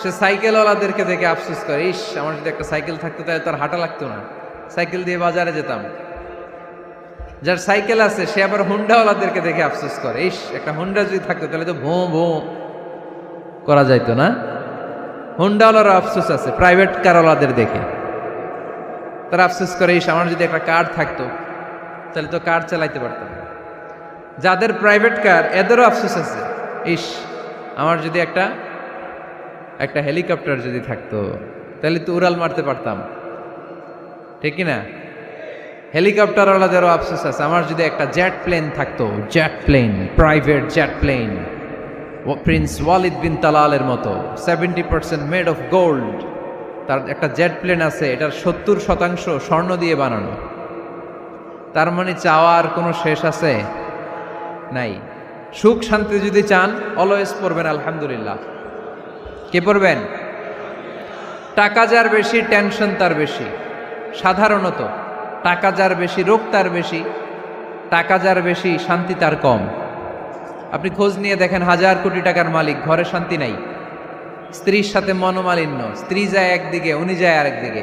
সে সাইকেলওয়ালাদেরকে দেখে আফসোস করে, ইস, আমার যদি একটা সাইকেল থাকতো তাহলে তার হাঁটা লাগতো না। সাইকেল দিয়ে বাজারে যেতাম। যার সাইকেল আছে, সে আবার হুন্ডাওয়ালাদেরকে দেখে আফসোস করে, ইস, একটা হুন্ডা যদি থাকতো তাহলে তো ভোঁ ভোঁ করা যাইতো না। হুন্ডাওয়ালারও আফসোস আছে, প্রাইভেট কারওয়ালাদের দেখে। তারা আফসোস করে, ইস, আমার যদি একটা কার থাকতো তাহলে তো কার চালাইতে পারতাম। যাদের প্রাইভেট কার, এদেরও আফসোস আছে, ইস, আমার যদি একটা একটা হেলিকপ্টার যদি থাকতো, তাহলে তো উড়াল মারতে পারতাম। ঠিক না হেলিকপ্টারওয়ালাদেরও আফসোস আছে। আমার যদি একটা জেট প্লেন থাকতো jet plane private jet plane prince Walid bin তালালের মতো seventy percent made of gold তার একটা জেট প্লেন আছে, এটার সত্তর শতাংশ স্বর্ণ দিয়ে বানানো। তার মানে চাওয়ার কোনো শেষ আছে? নাই। সুখ শান্তি যদি চান অলওয়েজ পড়বেন, আলহামদুলিল্লাহ। কে পড়বেন? টাকা যার বেশি টেনশন তার বেশি। সাধারণত, টাকা যার বেশি, রোগ তার বেশি, টাকা যার বেশি, শান্তি তার কম। আপনি খোঁজ নিয়ে দেখেন, হাজার কোটি টাকার মালিক, ঘরে শান্তি নাই। স্ত্রীর সাথে মনোমালিন্য, স্ত্রী যায় একদিকে, উনি যায় আরেকদিকে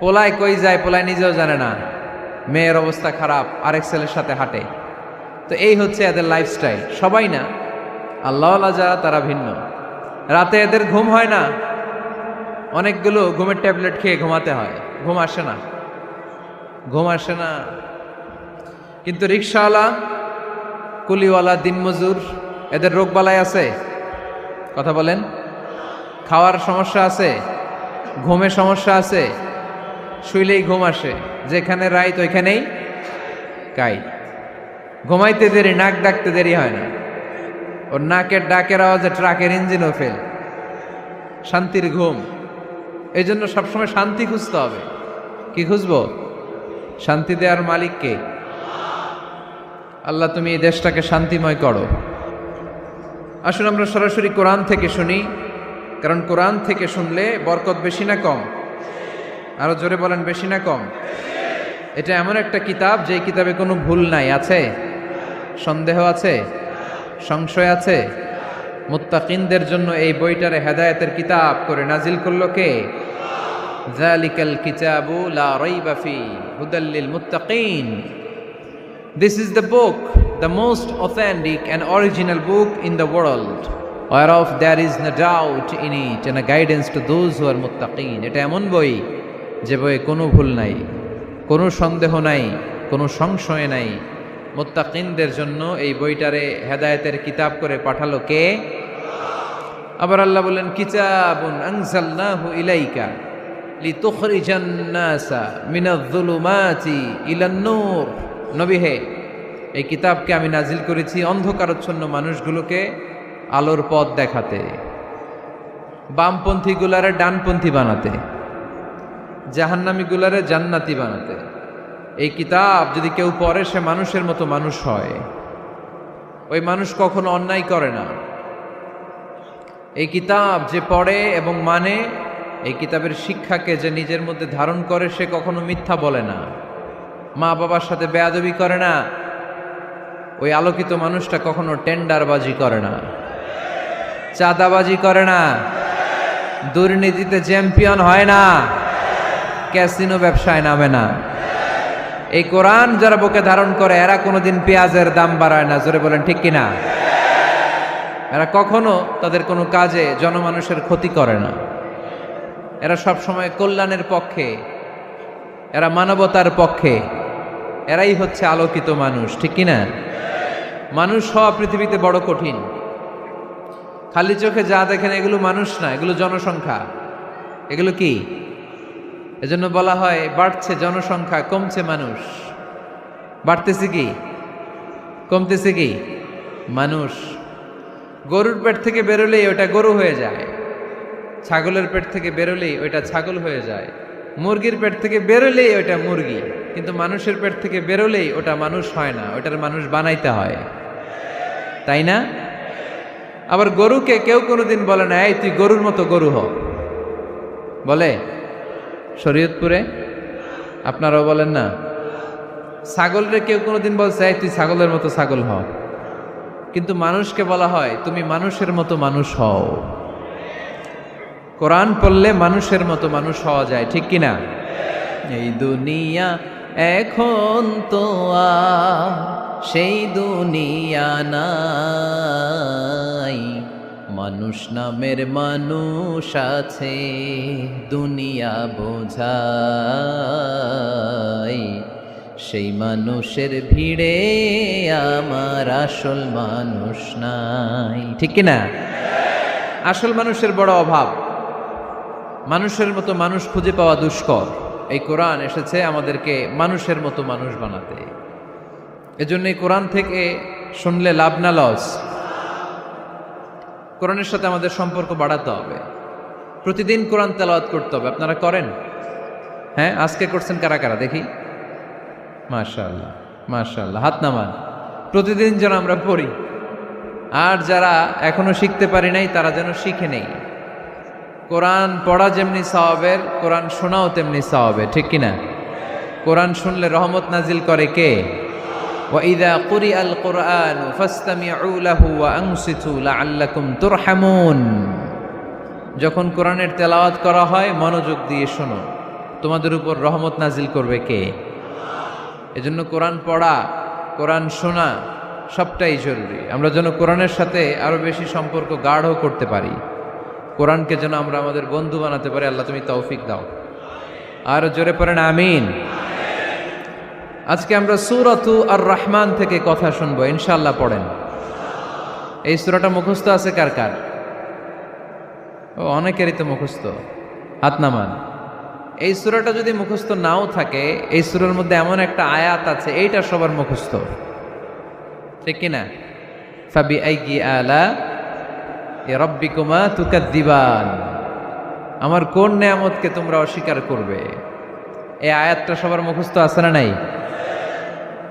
পোলায় কই যায়, পোলায় নিজেও জানে না। মেয়ের অবস্থা খারাপ, আরেক ছেলের সাথে হাঁটে। তো এই হচ্ছে এদের লাইফস্টাইল সবাই না আল্লাহ যারা, তারা ভিন্ন। রাতে এদের ঘুম হয় না। অনেকগুলো ঘুমের ট্যাবলেট খেয়ে ঘুমাতে হয়। ঘুম আসে না। ঘুম আসে না। কিন্তু রিক্সাওয়ালা কুলিওয়ালা, দিনমজুর, এদের রোগ রোগবালাই আছে? কথা বলেন। খাওয়ার সমস্যা আছে? ঘুমের সমস্যা আছে? শুইলেই ঘুম আসে। যেখানে রাইত, ওইখানেই কাই ঘুমাইতে দেরি, নাক ডাকতে দেরি হয় না। ওর নাকের ডাকের আওয়াজে ট্রাকের ইঞ্জিনও ফেল শান্তির ঘুম। এই জন্য সবসময় শান্তি খুঁজতে হবে। কি খুঁজবো? শান্তি দেওয়ার মালিককে আল্লাহ, তুমি এই দেশটাকে শান্তিময় করো। আসুন আমরা সরাসরি কোরআন থেকে শুনি, কারণ কোরআন থেকে শুনলে বরকত বেশি না কম? আরও জোরে বলেন, বেশি না কম? এটা এমন একটা কিতাব যে কিতাবে কোনো ভুল নাই, আছে? সন্দেহ আছে? সংশয় আছে? মুত্তাকিনদের জন্য এই বইটারে হেদায়তের কিতাব করে নাজিল করল কে? জালিকাল কিতাবু লা রাইবা ফি হুদাল্লিল মুত্তাকিন। This is the book the most authentic and original book in the world whereof there is no doubt in it and guidance to those who are এটা এমন বই যে বইয়ে কোনো ভুল নাই, কোনো সন্দেহ নাই, কোনো সংশয় নাই। মুত্তাকিনদের জন্য এই বইটারে হেদায়েতের কিতাব করে পাঠালো কে? আবার আল্লাহ বললেন, কিতাবুন আনজালনাহু ইলাইকা লিতুখরিজান নাসা মিনাজ-যুলুমাতি ইলান নূর। নবী হে, এই কিতাবকে আমি নাজিল করেছি অন্ধকারচ্ছন্ন মানুষগুলোকে আলোর পথ দেখাতে, বামপন্থীগুলারে ডানপন্থী বানাতে, জাহান্নামীগুলারে জান্নাতি বানাতে। এই কিতাব যদি কেউ পড়ে, সে মানুষের মতো মানুষ হয়। ওই মানুষ কখনো অন্যায় করে না। এই কিতাব যে পড়ে এবং মানে এই কিতাবের শিক্ষাকে যে নিজের মধ্যে ধারণ করে, সে কখনো মিথ্যা বলে না। মা বাবার সাথে বেয়াদবি করে না। ওই আলোকিত মানুষটা কখনো টেন্ডারবাজি করে না। চাঁদাবাজি করে না। দুর্নীতিতে চ্যাম্পিয়ন হয় না। ক্যাসিনো ব্যবসায় নামে না। এই কোরআন যারা বুকে ধারণ করে, এরা কোনোদিন পেঁয়াজের দাম বাড়ায় না। জোরে বলেন, ঠিক কিনা? এরা কখনো তাদের কোনো কাজে জনমানুষের ক্ষতি করে না। এরা সব সময় কল্যাণের পক্ষে, এরা মানবতার পক্ষে, এরাই হচ্ছে আলোকিত মানুষ, ঠিক কিনা? মানুষ হওয়া পৃথিবীতে বড় কঠিন। খালি চোখে যা দেখেন, এগুলো মানুষ না, এগুলো জনসংখ্যা। এগুলো কি? এজন্য বলা হয়, বাড়ছে জনসংখ্যা, কমছে মানুষ। বাড়তেছে কি? কমতেছে কি? মানুষ। গরুর পেট থেকে বেরোলেই ওটা গরু হয়ে যায়। ছাগলের পেট থেকে বেরোলেই ওইটা ছাগল হয়ে যায়। মুরগির পেট থেকে বেরোলেই ওইটা মুরগি। কিন্তু মানুষের পেট থেকে বেরোলেই ওটা মানুষ হয় না, ওটার মানুষ বানাইতে হয়। তাই না? আবার গরুকে কেউ কোনোদিন বলে না, এই, তুই গরুর মতো গরু হ। বলে? শরীয়তপুরে? আপনারাও বলেন না। ছাগলরে কেউ কোনোদিন বলছে তুই ছাগলের মতো ছাগল হ। কিন্তু মানুষকে বলা হয়, তুমি মানুষের মতো মানুষ হও। কোরআন পড়লে মানুষের মতো মানুষ হওয়া যায়, ঠিক কিনা? এই দুনিয়া এখন তো সেই দুনিয়া নাই। মানুষ নামের মানুষ আছে, দুনিয়া বোঝাই সেই মানুষের ভিড়ে আমার আসল মানুষ নাই। ঠিক কিনা? আসল মানুষের বড় অভাব। মানুষের মতো মানুষ খুঁজে পাওয়া দুষ্কর। এই কোরআন এসেছে আমাদেরকে মানুষের মতো মানুষ বানাতে। এজন্য এই কোরআন থেকে শুনলে লাভ না লস। কোরআনের সাথে আমাদের সম্পর্ক বাড়াতে হবে। প্রতিদিন কোরআন তেলাওয়াত করতে হবে। আপনারা করেন? হ্যাঁ আজকে করছেন কারা কারা? দেখি। মাশাআল্লাহ মাশাআল্লাহ, হাত নামান। প্রতিদিন যেন আমরা পড়ি। আর যারা এখনও শিখতে পারি নাই, তারা যেন শিখে নেই। কোরআন পড়া যেমনি সওয়াবের, কোরআন শোনাও তেমনি সওয়াবের, ঠিক কিনা? কোরআন শুনলে রহমত নাজিল করে কে? وإذا قرئ القرآن فاستمعوا له وأنصتوا لعلكم ترحمون যখন কোরআনের তেলাওয়াত করা হয় মনোযোগ দিয়ে শোনো তোমাদের উপর রহমত নাজিল করবে কে এজন্য কোরআন পড়া কোরআন শোনা সবটাই জরুরি আমরা যেন কোরআনের সাথে আরো বেশি সম্পর্ক গাঢ় করতে পারি কোরআনকে যেন আমরা আমাদের বন্ধু বানাতে পারি আল্লাহ তুমি তৌফিক দাও আর জোরে পড়েন আমিন আজকে আমরা সুরাতু আর রহমান থেকে কথা শুনব ইনশাল্লাহ পড়েন। এই সুরাটা মুখস্থ আছে কার কার? ও, অনেকেরই তো মুখস্থ। হাত নামান। এই সুরাটা যদি মুখস্থ নাও থাকে, এই সুরার মধ্যে এমন একটা আয়াত আছে, এইটা সবার মুখস্থ। ঠিক কিনা? ফাবি আইগি আলা এ রব্বিকুমা তুকাদ্দিবান। আমার কোন নেয়ামতকে তোমরা অস্বীকার করবে? এই আয়াতটা সবার মুখস্থ আছে না নাই?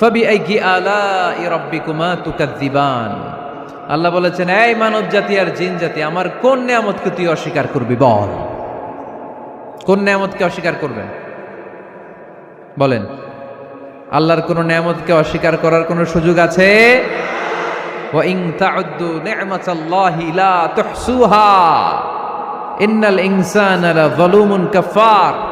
ফবি গি আলা ইরব্বিকুমা তুকাদ্দিবান আল্লাহ বলেছেন, এই মানব জাতি আর জিন জাতি আমার কোন নিয়ামতকে তুই অস্বীকার করবি বল? কোন নিয়ামতকে অস্বীকার করবেন? বলেন, আল্লাহর কোন নিয়ামতকে অস্বীকার করার কোন সুযোগ আছে? ইন্নাল ইনসান কাফার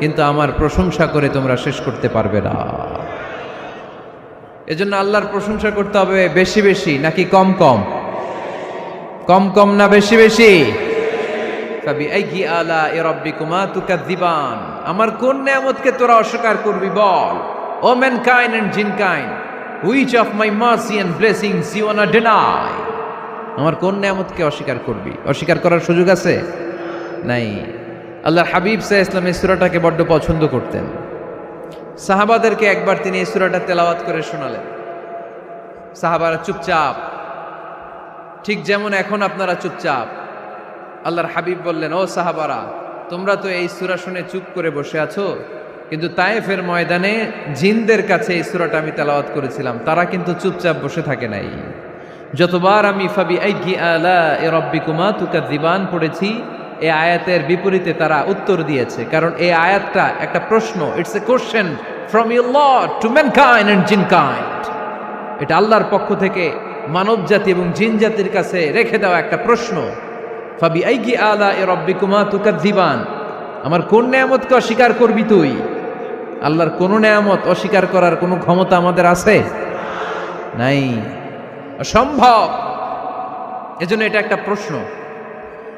কিন্তু আমার প্রশংসা করে তোমরা শেষ করতে পারবে না। এজন্য আল্লাহর প্রশংসা করতে হবে বেশি বেশি, নাকি কম কম? কম কম না বেশি বেশি? আমার কোন নিয়ামতকে তোরা অস্বীকার করবি বল? O mankind and jinn kind which of my mercy and blessings you wanna deny? আমার কোন নিয়ামতকে অস্বীকার করবি? অস্বীকার করার সুযোগ আছে? নাই। আল্লাহর হাবিব সাহ ইসলাম এই সুরাটাকে বড্ড পছন্দ করতেন। সাহাবাদেরকে একবার তিনি এই সুরাটা তেলাওয়াত করে শোনালেন। সাহাবারা চুপচাপ, ঠিক যেমন এখন আপনারা চুপচাপ। আল্লাহর হাবিব বললেন, ও সাহাবারা, তোমরা তো এই সুরা শুনে চুপ করে বসে আছো, কিন্তু তায়েফের ময়দানে জিনদের কাছে এই সুরাটা আমি তেলাওয়াত করেছিলাম, তারা কিন্তু চুপচাপ বসে থাকে নাই। যতবার আমি ফাবি আলা এ রব্বিকুমা তুকা দিবান পড়েছি এই আয়াতের বিপরীতে তারা উত্তর দিয়েছে। কারণ এই আয়াতটা একটা প্রশ্ন it's a question from your Lord to mankind and jinnkind এটা আল্লাহর পক্ষ থেকে মানব জাতি এবং জিন জাতির কাছে রেখে দেওয়া একটা প্রশ্ন। ফাবি আইগি আলা এ রব্বিকুমা তুকা দিবান আমার কোন নেয়ামতকে অস্বীকার করবি তুই? আল্লাহর কোন নেয়ামত অস্বীকার করার কোনো ক্ষমতা আমাদের আছে? নাই। অসম্ভব। এজন্য এটা একটা প্রশ্ন।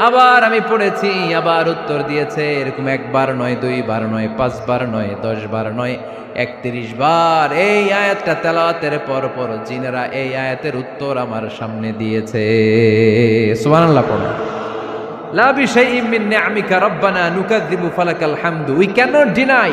আবার আমি পড়েছি, আবার উত্তর দিয়েছে, এরকম একবার নয়, দুইবার নয়, পাঁচবার নয় দশ বার নয়, একত্রিশ বার। এই আয়াতটা তেলাওয়াতের পর পর জিনেরা এই আয়াতের উত্তর আমার সামনে দিয়েছে। সুবহানাল্লাহ পড়ো। লা মিন ফালাকাল হামদু। We deny.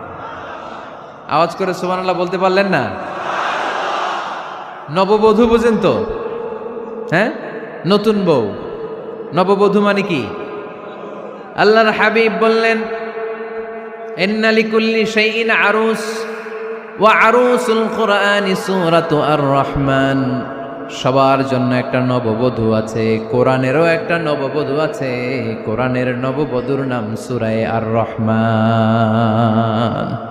আওয়াজ করে সুবহানাল্লাহ বলতে পারলেন না? নববধূ বুঝেন তো? হ্যাঁ? নতুন বউ। নববধূ মানে কি? আল্লাহর হাবিব বললেন আরুস সূরাতু আর রহমান সবার জন্য একটা নববধূ আছে, কোরআনেরও একটা নববধূ আছে, কোরআনের নববধূর নাম সুরায় আর রহমান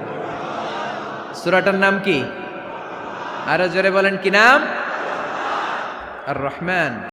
সুরাটার নাম কি? আরও জোরে বলেন কি নাম? আর রহমান